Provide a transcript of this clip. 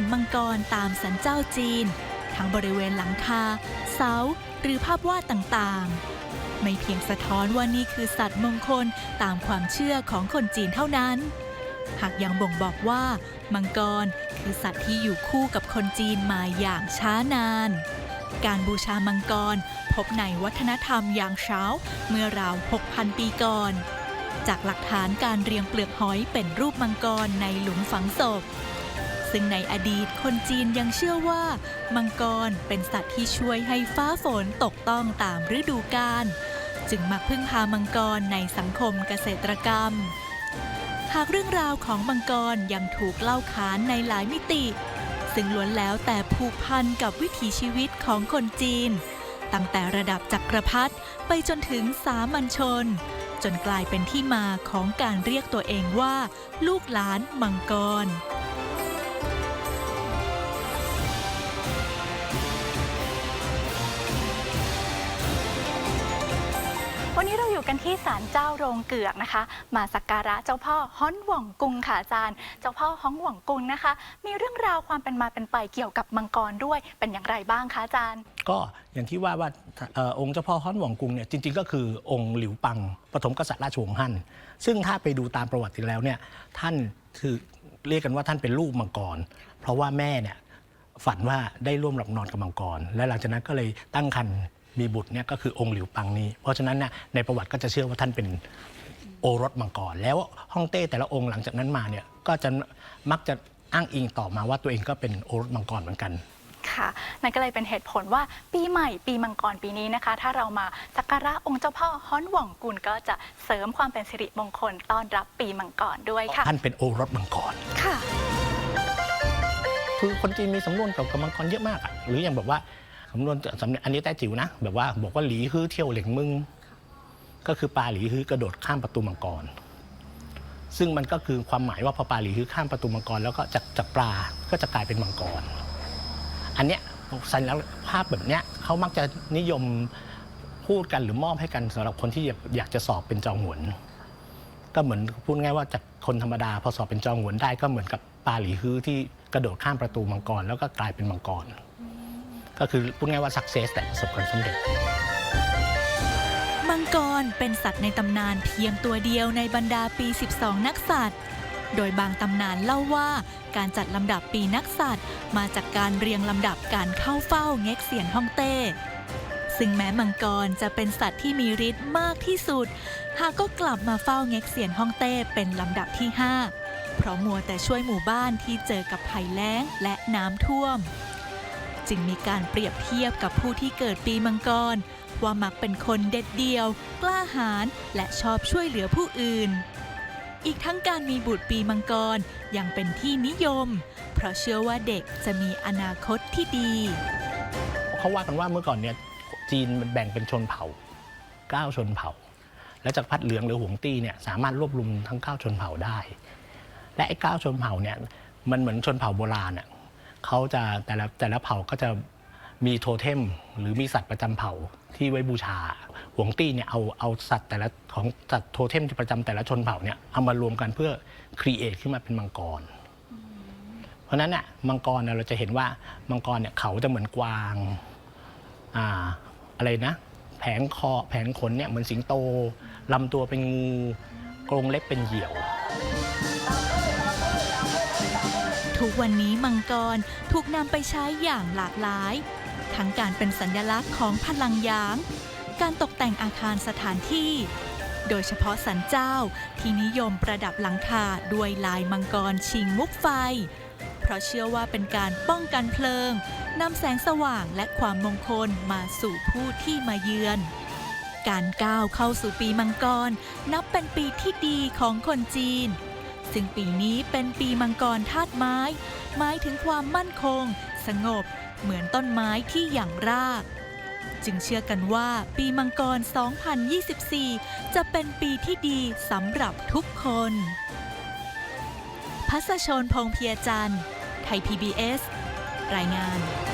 ห็นมังกรตามสันเจ้าจีน ทั้งบริเวณหลังคา เสา หรือภาพวาดต่างๆ ไม่เพียงสะท้อนว่านี่คือสัตว์มงคลตามความเชื่อของคนจีนเท่านั้น หากยังบ่งบอกว่า มังกรคือสัตว์ที่อยู่คู่กับคนจีนมาอย่างช้านาน การบูชามังกรพบในวัฒนธรรมอย่างเช้าเมื่อราว 6,000 ปีก่อน จากหลักฐานการเรียงเปลือกหอยเป็นรูปมังกรในหลุมฝังศพ ซึ่งในอดีตคนจีนยังเชื่อว่า มังกรเป็นสัตว์ที่ช่วยให้ฟ้าฝนตกต้องตามฤดูกาลจึงมักพึ่งพามังกรในสังคมเกษตรกรรม หากเรื่องราวของมังกรยังถูกเล่าขานในหลายมิติ ซึ่งล้วนแล้วแต่ผูกพันกับวิถีชีวิตของคนจีน ตั้งแต่ระดับจักรพรรดิไปจนถึงสามัญชน จนกลายเป็นที่มาของการเรียกตัวเองว่า ลูกหลานมังกร วันนี้เราอยู่กันที่ศาลเจ้าโรงเกือกนะคะ มาสักการะเจ้าพ่อฮ้อนหว่องกุงค่ะอาจารย์ เจ้าพ่อฮ้องหว่องกุงนะคะ มีเรื่องราวความเป็นมาเป็นไปเกี่ยวกับมังกรด้วยเป็นอย่างไรบ้างคะอาจารย์ ก็อย่างที่ว่าว่าเอ่อองค์เจ้าพ่อฮ้อนหว่องกุงเนี่ยจริงๆ ก็คือองค์หลิวปังปฐมกษัตริย์ราชวงศ์ฮั่นซึ่งถ้าไปดูตามประวัติแล้วเนี่ยท่านคือเรียกกันว่าท่านเป็นลูกมังกร เพราะว่าแม่เนี่ยฝันว่าได้ร่วมหลับนอนกับมังกร และหลังจากนั้นก็เลยตั้งครรภ์ มีบุตรเนี่ยก็คือองค์หลิวปังนี้ เพราะฉะนั้นเนี่ยในประวัติก็จะเชื่อว่าท่านเป็นโอรสมังกร แล้วฮ่องเต้แต่ละองค์หลังจากนั้นมาเนี่ยก็จะมักจะอ้างอิงต่อมาว่าตัวเองก็เป็นโอรสมังกรเหมือนกันค่ะนั่นก็เลยเป็นเหตุผลว่าปีใหม่ปีมังกรปีนี้นะคะ ถ้าเรามาสักการะองค์เจ้าพ่อฮ้อนหว่องกุลก็จะเสริมความเป็นสิริมงคลต้อนรับปีมังกรด้วยค่ะ ท่านเป็นโอรสมังกรค่ะ คือคนจีนมีสำนวนเกี่ยวกับมังกรเยอะมากอะหรืออย่างแบบว่า สำนวนสำเนียงอันนี้ใต้จิ๋วนะ แบบว่าบอกว่าหลีฮื้อเที่ยวเหล่งมึง ก็คือปลาหลีฮื้อกระโดดข้ามประตูมังกร ซึ่งมันก็คือความหมายว่าพอปลาหลีฮื้อข้ามประตูมังกร แล้วก็จากจากปลาก็จะกลายเป็นมังกร อันเนี้ยสัญลักษณ์ภาพแบบเนี้ยเขามักจะนิยมพูดกันหรือมอบให้กันสำหรับคนที่อยากจะสอบเป็นจองหวน ก็เหมือนพูดง่ายว่าจากคนธรรมดาพอสอบเป็นจองหวนได้ก็เหมือนกับปลาหลีฮื้อที่กระโดดข้ามประตูมังกร แล้วก็กลายเป็นมังกร ก็คือพูดง่ายว่าสักเซสแต่ประสบความสำเร็จ มังกรเป็นสัตว์ในตำนานเพียงตัวเดียวในบรรดาปี 12 นักสัตว์ โดยบางตำนานเล่าว่าการจัดลำดับปีนักสัตว์ มาจากการเรียงลำดับการเข้าเฝ้าเง็กเซียนฮ่องเต้ซึ่งแม้มังกรจะเป็นสัตว์ที่มีฤทธิ์มากที่สุด หากก็กลับมาเฝ้าเง็กเซียนฮ่องเต้เป็นลำดับที่ 5 เพราะมัวแต่ช่วยหมู่บ้านที่เจอกับภัยแล้งและน้ำท่วม จึงมีการเปรียบเทียบกับผู้ที่เกิดปีมังกร ว่ามักเป็นคนเด็ดเดี่ยว กล้าหาญและชอบช่วยเหลือผู้อื่น อีกทั้งการมีบุตรปีมังกรยังเป็นที่นิยม เพราะเชื่อว่าเด็กจะมีอนาคตที่ดี เขาว่ากันว่าเมื่อก่อนเนี่ยจีนมันแบ่งเป็นชนเผ่าเก้าชนเผ่า และจากรพัดเหลืองหรือหวงตี้เนี่ยสามารถรวบรวมทั้งเก้าชนเผ่าได้ และไอ้เก้าชนเผ่าเนี่ยมันเหมือนชนเผ่าโบราณอะ เขาจะแต่ละแต่ละเผ่าก็จะมีโทเทมหรือมีสัตว์ประจำเผ่าที่ไว้บูชาหวงตี้เนี่ยเอาเอาสัตว์แต่ละของสัตว์โทเทมที่ประจำแต่ละชนเผ่าเนี่ยเอามารวมกันเพื่อครีเอทขึ้นมาเป็นมังกร เพราะฉะนั้นน่ะมังกรเนี่ยเราจะเห็นว่ามังกรเนี่ยเขาจะเหมือนกวางอ่าอะไรนะ แผงคอแผงขนเนี่ยเหมือนสิงโตลำตัวเป็นงูกรงเล็บเป็นเหยี่ยว ทุกวันนี้มังกรถูกนำไปใช้อย่างหลากหลาย ทั้งการเป็นสัญลักษณ์ของพลังยาง การตกแต่งอาคารสถานที่ โดยเฉพาะสันเจ้าที่นิยมประดับหลังคาด้วยลายมังกรชิงมุกไฟ เพราะเชื่อว่าเป็นการป้องกันเพลิงนำแสงสว่างและความมงคลมาสู่ผู้ที่มาเยือน การก้าวเข้าสู่ปีมังกร นับเป็นปีที่ดีของคนจีน ซึ่งปีนี้เป็นปีมังกรธาตุไม้ หมายถึงความมั่นคง สงบ เหมือนต้นไม้ที่หยั่งราก จึงเชื่อกันว่าปีมังกร 2024 จะเป็นปีที่ดีสำหรับทุกคนพัสชนพงเพียจันทร์ ไทย PBS รายงาน